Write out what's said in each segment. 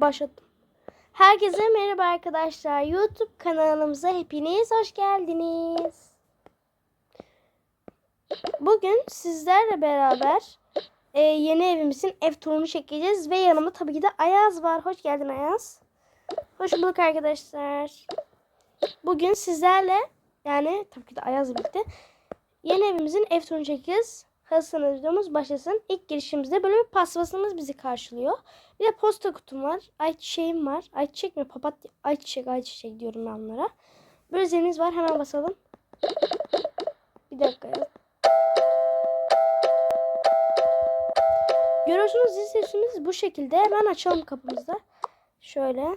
Ha başladım. Herkese merhaba arkadaşlar. YouTube kanalımıza hepiniz hoş geldiniz. Bugün sizlerle beraber e, yeni evimizin ev turunu çekeceğiz ve yanımda tabii ki de Ayaz var. Hoş geldin Ayaz. Hoş bulduk arkadaşlar. Bugün sizlerle yani tabii ki de Ayaz'la birlikte yeni evimizin ev turunu çekeceğiz. Hazırsanız videomuz başlasın. İlk girişimizde böyle bir paspasımız bizi karşılıyor. Bir de posta kutum var. Ayçiçeğim var. Ayçiçek mi? Papatya. Ayçiçek, ayçiçek diyorum ben onlara. Böyle var. Hemen basalım. Bir dakika ya. Görüyorsunuz zil sesimiz bu şekilde. Hemen açalım kapımızda. Şöyle.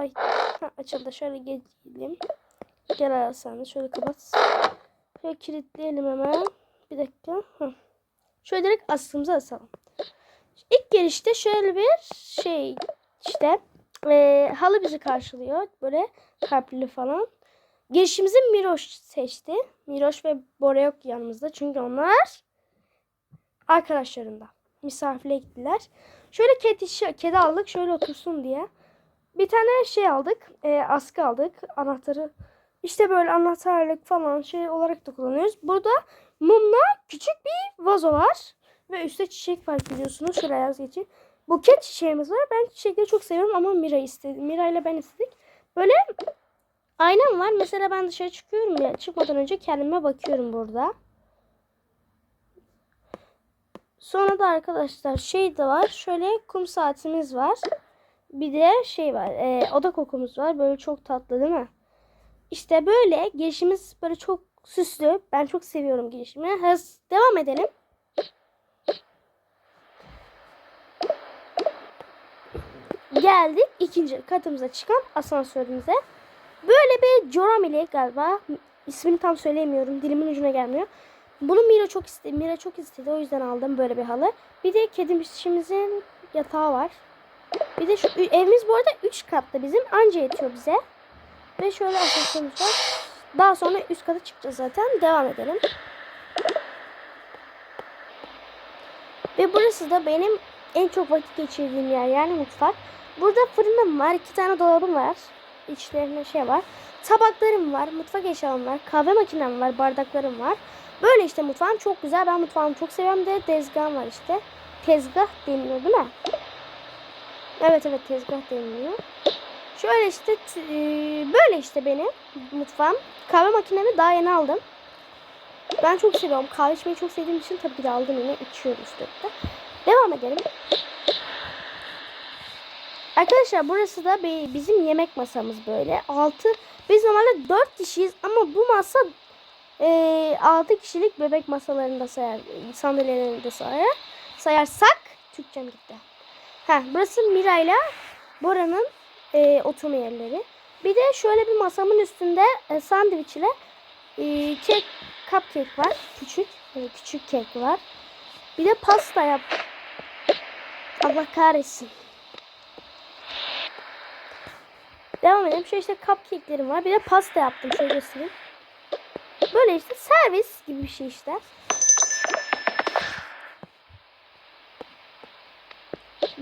Ay ha, açıldı. Şöyle geleyim. Gel Hasan. Şöyle kapat. Şöyle kilitleyelim hemen. Bir dakika. Hı. Şöyle direkt aslımıza asalım. İlk girişte şöyle bir şey işte e, halı bizi karşılıyor. Böyle kalpli falan. Girişimizi Miroş seçti. Miroş ve Bora yok yanımızda. Çünkü onlar arkadaşlarında. Misafirle gittiler. Şöyle kedi, kedi aldık. Şöyle otursun diye. Bir tane şey aldık. E, askı aldık. Anahtarı işte böyle anahtarlık falan şey olarak da kullanıyoruz. Burada mumla küçük bir vazo var. Ve üstte çiçek var biliyorsunuz. Şuraya yaz geçin. Buket çiçeğimiz var. Ben çiçekleri çok seviyorum ama Mira istedi. Mira ile ben istedik. Böyle aynam var. Mesela ben dışarı çıkıyorum ya. Çıkmadan önce kendime bakıyorum burada. Sonra da arkadaşlar şey de var. Şöyle kum saatimiz var. Bir de şey var. E, oda kokumuz var. Böyle çok tatlı değil mi? İşte böyle girişimiz böyle çok süslü. Ben çok seviyorum girişimi. Hız devam edelim. Geldik ikinci katımıza çıkan asansörümüze. Böyle bir Joramili galiba. İsmini tam söyleyemiyorum. Dilimin ucuna gelmiyor. Bunu Mira çok istedi. Mira çok istedi. O yüzden aldım böyle bir halı. Bir de kedimizin yatağı var. Bir de şu evimiz bu arada 3 katlı bizim. Anca yetiyor bize. Ve şöyle asansörümüz var. Daha sonra üst kata çıkacağız zaten. Devam edelim. Ve burası da benim en çok vakit geçirdiğim yer yani mutfak. Burada fırınım var. iki tane dolabım var. İçlerinde şey var. Tabaklarım var. Mutfak eşyalarım var. Kahve makinem var. Bardaklarım var. Böyle işte mutfağım çok güzel. Ben mutfağımı çok seviyorum. De tezgahım var işte. Tezgah deniliyor değil mi? Evet evet tezgah deniliyor. Şöyle işte böyle işte benim mutfağım. Kahve makinemi daha yeni aldım. Ben çok seviyorum. Kahve içmeyi çok sevdiğim için tabii ki de aldım yine içiyorum sürekli. Devam edelim. Arkadaşlar burası da bizim yemek masamız böyle. 6 biz normalde 4 kişiyiz ama bu masa e, 6 kişilik bebek masalarında sayar, sandalyelerinde sayar. Sayarsak Türkçem gitti. Ha, burası Mira'yla Bora'nın e, oturma yerleri. Bir de şöyle bir masamın üstünde e, sandviç ile e, kek, cupcake var. Küçük. E, küçük kek var. Bir de pasta yap. Allah kahretsin. Devam edelim. Şöyle işte cupcake'lerim var. Bir de pasta yaptım. Şöyle göstereyim. Böyle işte servis gibi bir şey işte.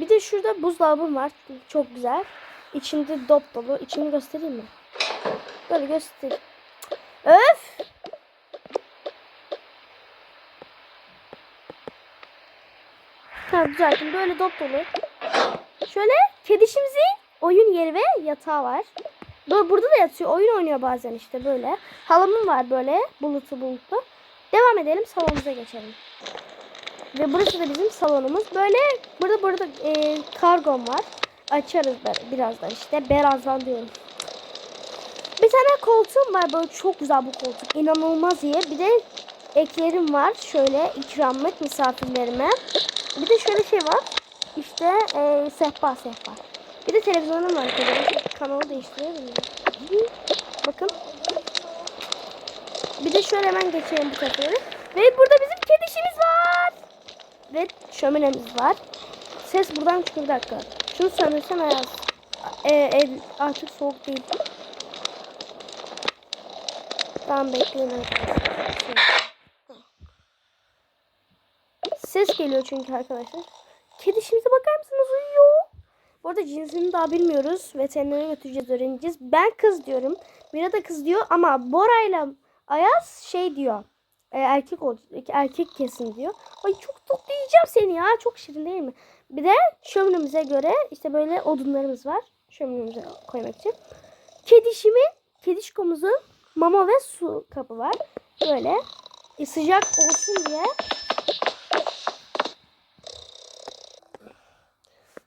Bir de şurada buzdolabım var. Çok güzel. İçinde dop dolu. İçini göstereyim mi? Böyle göster. Öf! Tamam düzelttim. Böyle dop dolu. Şöyle kedişimizin oyun yeri ve yatağı var. Böyle burada da yatıyor. Oyun oynuyor bazen işte böyle. Halımım var böyle. Bulutlu bulutlu. Devam edelim. Salonumuza geçelim. Ve burası da bizim salonumuz. Böyle burada burada e, kargom var. Açarız birazdan işte. Birazdan diyorum. Bir tane koltuğum var böyle çok güzel bu koltuk. İnanılmaz iyi. Bir de eklerim var. Şöyle ikramlık misafirlerime. Bir de şöyle şey var. İşte e, sehpa sehpa. Bir de televizyonum var. Kanalı değiştirelim mi? Bakın. Bir de şöyle hemen geçelim bu sefer. Ve burada bizim kedişimiz var. Ve şöminemiz var. Ses buradan çıkıyor bir dakika. Şunu söndürsem eğer. Ee, ev artık soğuk değil. Tamam bekleyin arkadaşlar. Ses geliyor çünkü arkadaşlar. Kedişimize bakar mısınız uyuyor. Bu arada cinsini daha bilmiyoruz. Veterinere götüreceğiz öğreneceğiz. Ben kız diyorum. Mira da kız diyor ama Bora'yla Ayaz şey diyor. E, erkek olacak. Erkek kesin diyor. Ay çok tatlı yiyeceğim seni ya. Çok şirin değil mi? Bir de şöminemize göre işte böyle odunlarımız var. Şöminemize koymak için. Kedişimin, kedişkomuzun mama ve su kabı var. Böyle e, sıcak olsun diye.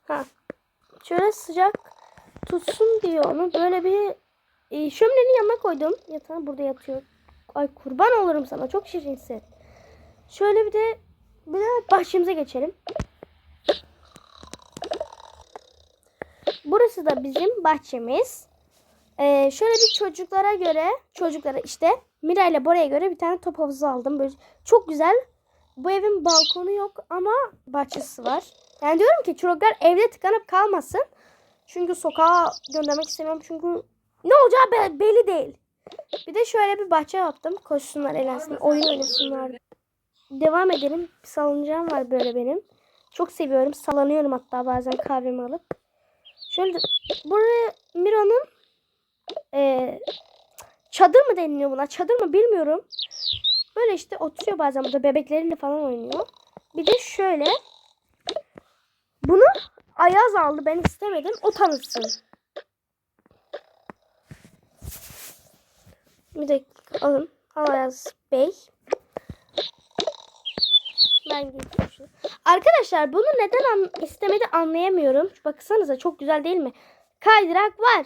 Ha. Şöyle sıcak tutsun diye onu böyle bir e, şöminenin yanına koydum. Yatağı burada yatıyor. Ay kurban olurum sana. Çok şirinsin. Şöyle bir de bir de bahçemize geçelim. Burası da bizim bahçemiz. Ee, şöyle bir çocuklara göre çocuklara işte Mira ile Bora'ya göre bir tane top havuzu aldım. Böyle çok güzel. Bu evin balkonu yok ama bahçesi var. Yani diyorum ki çocuklar evde tıkanıp kalmasın. Çünkü sokağa göndermek istemiyorum. Çünkü ne olacağı be- belli değil. Bir de şöyle bir bahçe yaptım. Koşsunlar, eğlensinler, oyun oynasınlar. Devam edelim. Bir salıncağım var böyle benim. Çok seviyorum. Sallanıyorum hatta bazen kahvemi alıp. Şöyle buraya Mira'nın eee, çadır mı deniliyor buna? Çadır mı bilmiyorum. Böyle işte oturuyor bazen burada bebekleriyle falan oynuyor. Bir de şöyle bunu Ayaz aldı. Ben istemedim. O tanıtsın. Bir dakika alın. Al Ayaz Bey. Ben şunu. Arkadaşlar bunu neden an istemedi anlayamıyorum. Baksanıza çok güzel değil mi? Kaydırak var.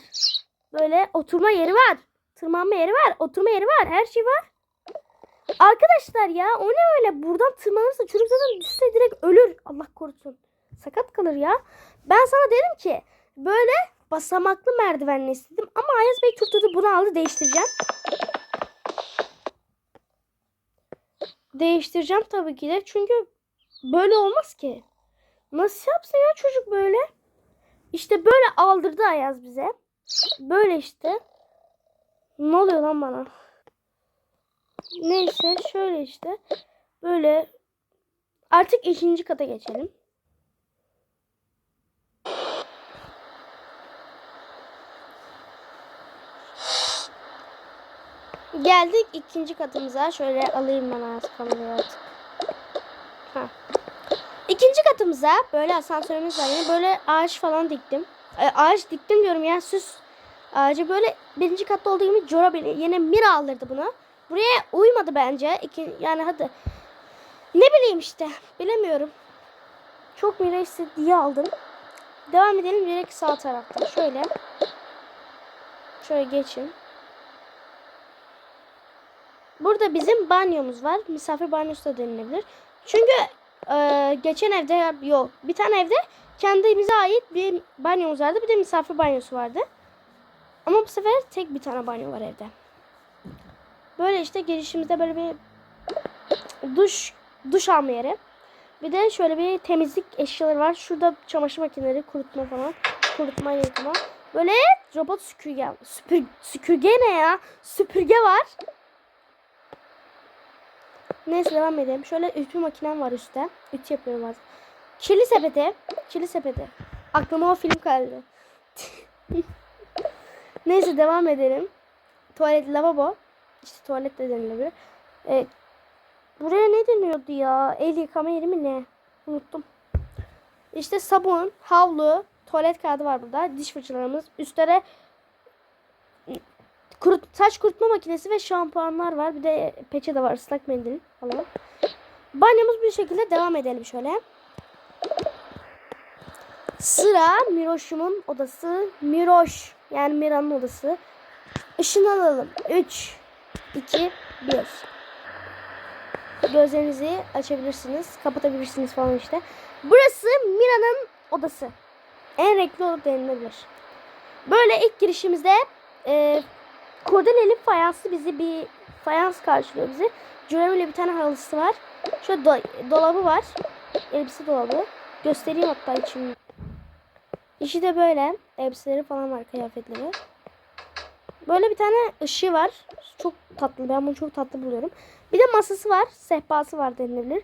Böyle oturma yeri var. Tırmanma yeri var. Oturma yeri var. Her şey var. Arkadaşlar ya o ne öyle? Buradan tırmanırsa çocuk zaten düşse direkt ölür. Allah korusun. Sakat kalır ya. Ben sana dedim ki böyle basamaklı merdivenle istedim. Ama Ayaz Bey tutturdu bunu aldı değiştireceğim. Değiştireceğim tabii ki de. Çünkü böyle olmaz ki. Nasıl yapsın ya çocuk böyle? İşte böyle aldırdı Ayaz bize. Böyle işte. Ne oluyor lan bana? Neyse şöyle işte. Böyle. Artık ikinci kata geçelim. Geldik ikinci katımıza. Şöyle alayım ben az kamerayı artık. Ha. İkinci katımıza böyle asansörümüz var. Yani böyle ağaç falan diktim. E, ağaç diktim diyorum ya süs ağacı böyle birinci katta olduğu gibi Cora bile yine Mira aldırdı bunu. Buraya uymadı bence. İki, yani hadi. Ne bileyim işte. Bilemiyorum. Çok Mira istedi diye aldım. Devam edelim direkt sağ tarafta. Şöyle. Şöyle geçin. Burada bizim banyomuz var. Misafir banyosu da denilebilir. Çünkü e, geçen evde yok. Bir tane evde kendimize ait bir banyomuz vardı. Bir de misafir banyosu vardı. Ama bu sefer tek bir tane banyo var evde. Böyle işte girişimizde böyle bir duş duş alma yeri. Bir de şöyle bir temizlik eşyaları var. Şurada çamaşır makineleri, kurutma falan. Kurutma, yıkama. Böyle robot süpürge. Süpür, süpürge ne ya? Süpürge var. Neyse devam edelim. Şöyle ütü makinem var üstte. Ütü yapıyorum bazen. Kirli sepeti. Kirli sepeti. Aklıma o film geldi. Neyse devam edelim. Tuvalet, lavabo. İşte tuvalet de denilebilir. Evet. Buraya ne deniyordu ya? El yıkama yeri mi ne? Unuttum. İşte sabun, havlu, tuvalet kağıdı var burada. Diş fırçalarımız. Üstlere kurut, saç kurutma makinesi ve şampuanlar var. Bir de peçete var, ıslak mendil falan. Banyomuz bu şekilde devam edelim şöyle. Sıra Miroş'umun odası. Miroş yani Mira'nın odası. Işın alalım. 3 2 1 Gözlerinizi açabilirsiniz. Kapatabilirsiniz falan işte. Burası Mira'nın odası. En renkli oda denilebilir. Böyle ilk girişimizde e, Kordeleli fayanslı bizi bir fayans karşılıyor bizi. Cürem'le bir tane halısı var. Şöyle do- dolabı var. Elbise dolabı. Göstereyim hatta içini. İşi de böyle. Elbiseleri falan var kıyafetleri. Böyle bir tane ışığı var. Çok tatlı. Ben bunu çok tatlı buluyorum. Bir de masası var. Sehpası var denilebilir.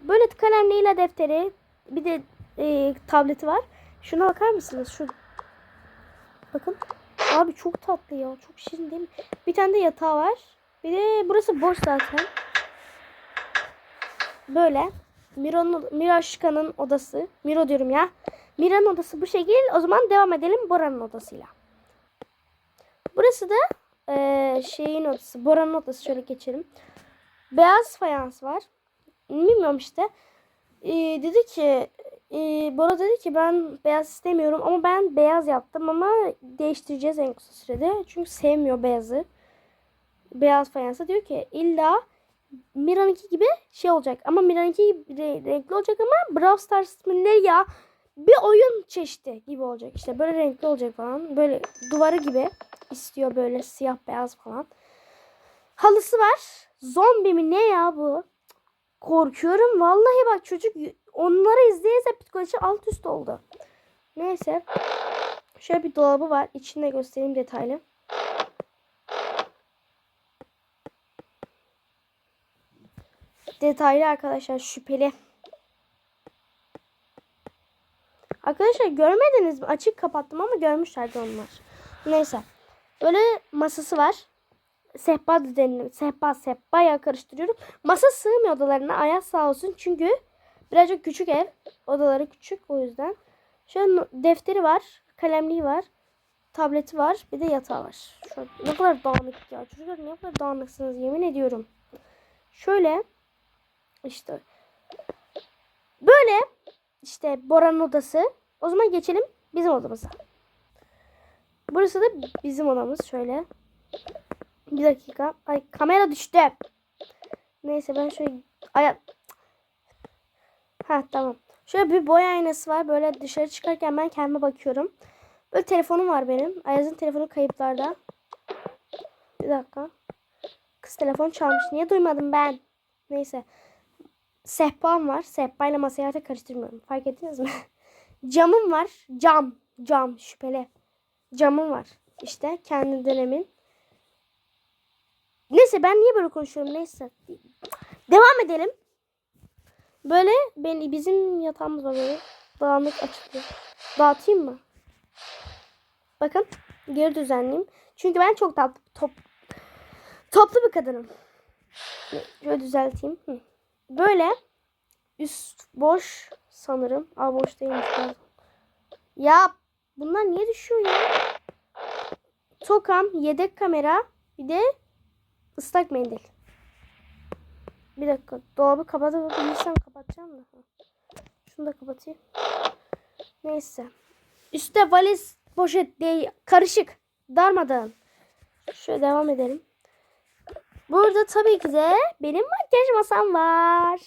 Böyle kalemliyle defteri bir de e, tableti var. Şuna bakar mısınız? Şu Bakın. Abi çok tatlı ya. Çok şirin değil mi? Bir tane de yatağı var. Bir de burası boş zaten. Böyle. Miro'nun odası. Miro diyorum ya. Mira'nın odası bu şekil. O zaman devam edelim Bora'nın odasıyla. Burası da eee, şeyin odası. Bora'nın odası. Şöyle geçelim. Beyaz fayans var. Bilmiyorum işte. Ee, dedi ki e, Bora dedi ki ben beyaz istemiyorum ama ben beyaz yaptım ama değiştireceğiz en kısa sürede. Çünkü sevmiyor beyazı. Beyaz fayansa diyor ki illa Mira'nınki gibi şey olacak ama Mira'nınki re- renkli olacak ama Brawl Stars ne ya bir oyun çeşidi gibi olacak işte böyle renkli olacak falan böyle duvarı gibi istiyor böyle siyah beyaz falan. Halısı var. Zombi mi ne ya bu? Korkuyorum vallahi bak çocuk onları izleye psikoloji alt üst oldu. Neyse. Şöyle bir dolabı var. İçinde göstereyim detaylı. Detaylı arkadaşlar şüpheli. Arkadaşlar görmediniz mi? Açık kapattım ama görmüşlerdi onlar. Neyse. Böyle masası var. Sehpa düzenli. Sehpa sehpaya karıştırıyorum. Masa sığmıyor odalarına. Ayaz sağ olsun. Çünkü birazcık küçük ev. Odaları küçük o yüzden. Şöyle defteri var. Kalemliği var. Tableti var. Bir de yatağı var. Şöyle, ne kadar dağınık ya. Çocuklar ne kadar dağınıksınız yemin ediyorum. Şöyle işte böyle işte Bora'nın odası. O zaman geçelim bizim odamıza. Burası da bizim odamız şöyle. Bir dakika. Ay kamera düştü. Neyse ben şöyle aya Ha tamam. Şöyle bir boy aynası var. Böyle dışarı çıkarken ben kendime bakıyorum. Böyle telefonum var benim. Ayaz'ın telefonu kayıplarda. Bir dakika. Kız telefon çalmış. Niye duymadım ben? Neyse. Sehpam var. Sehpayla masayı artık karıştırmıyorum. Fark ettiniz mi? Camım var. Cam. Cam. Şüpheli. Camım var. İşte kendi dönemin. Neyse ben niye böyle konuşuyorum? Neyse. Devam edelim. Böyle ben, bizim yatağımız var böyle. Dağınık açılıyor. Dağıtayım mı? Bakın. Geri düzenleyeyim. Çünkü ben çok tatlı, top, toplu bir kadınım. Şöyle düzelteyim. Böyle üst boş sanırım. Aa boş değilmiş. Ya bunlar niye düşüyor ya? Tokam, yedek kamera, bir de ıslak mendil. Bir dakika. Dolabı kapatabilirsem kapatacağım da. Şunu da kapatayım. Neyse. Üstte valiz poşet değil. Karışık. Darmadağın. Şöyle devam edelim. Burada tabii ki de benim makyaj masam var.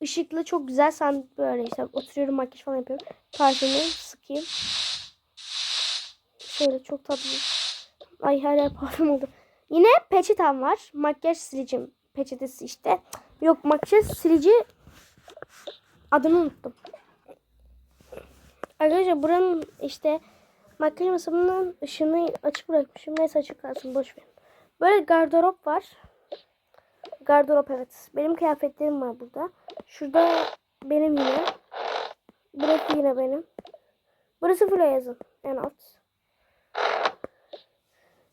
Işıklı çok güzel sen böyle işte oturuyorum makyaj falan yapıyorum. Parfümü sıkayım. Şöyle çok tatlı. Ay yer parfüm oldu. Yine peçetem var. Makyaj silicim peçetesi işte. Yok makyaj silici adını unuttum. Arkadaşlar buranın işte makyaj masamının ışığını açık bırakmışım. Neyse açık kalsın boş ver. Böyle gardırop var. Gardırop evet. Benim kıyafetlerim var burada. Şurada benim yine. Burası yine benim. Burası full yazın. En alt.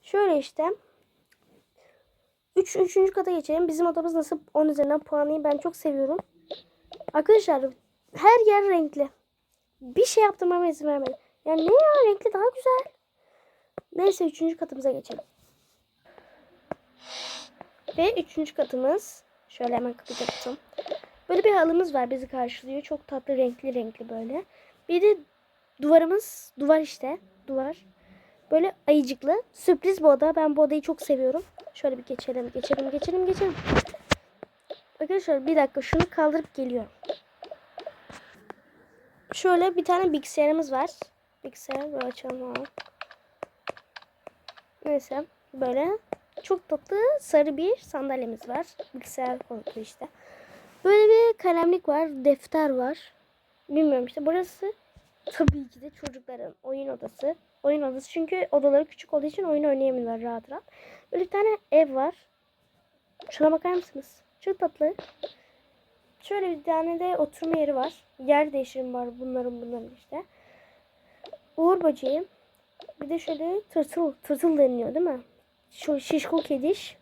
Şöyle işte. Üç, üçüncü kata geçelim. Bizim odamız nasıl 10 üzerinden puanıyı ben çok seviyorum. Arkadaşlar her yer renkli. Bir şey yaptırmama izin vermedi. Yani ne ya renkli daha güzel. Neyse üçüncü katımıza geçelim. Ve üçüncü katımız. Şöyle hemen kapıyı kapatalım. Böyle bir halımız var bizi karşılıyor. Çok tatlı renkli renkli böyle. Bir de duvarımız duvar işte. Duvar. Böyle ayıcıklı. Sürpriz bu oda. Ben bu odayı çok seviyorum. Şöyle bir geçelim, geçelim, geçelim, geçelim. Arkadaşlar bir dakika şunu kaldırıp geliyorum. Şöyle bir tane bilgisayarımız var. Bilgisayar böyle açalım. ha. Neyse böyle çok tatlı sarı bir sandalyemiz var. Bilgisayar koltuğu işte. Böyle bir kalemlik var, defter var. Bilmiyorum işte burası tabii ki de çocukların oyun odası. Oyun odası çünkü odaları küçük olduğu için oyun oynayamıyorlar rahat rahat. Böyle bir tane ev var. Şuna bakar mısınız? Çok tatlı. Şöyle bir tane de oturma yeri var. Yer değişimi var bunların bunların işte. Uğur böceği. Bir de şöyle tırtıl. Tırtıl deniliyor değil mi? Şu şişko kediş.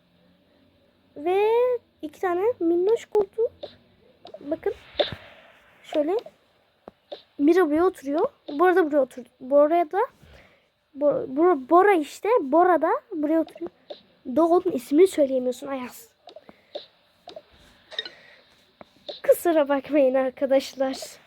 Ve iki tane minnoş koltuğu. Bakın. Şöyle. Mira buraya oturuyor. Bora da buraya otur. Bora'ya da Bora, Bora, işte. Bora da buraya oturuyor. Doğu'nun ismini söyleyemiyorsun Ayaz. Kusura bakmayın arkadaşlar.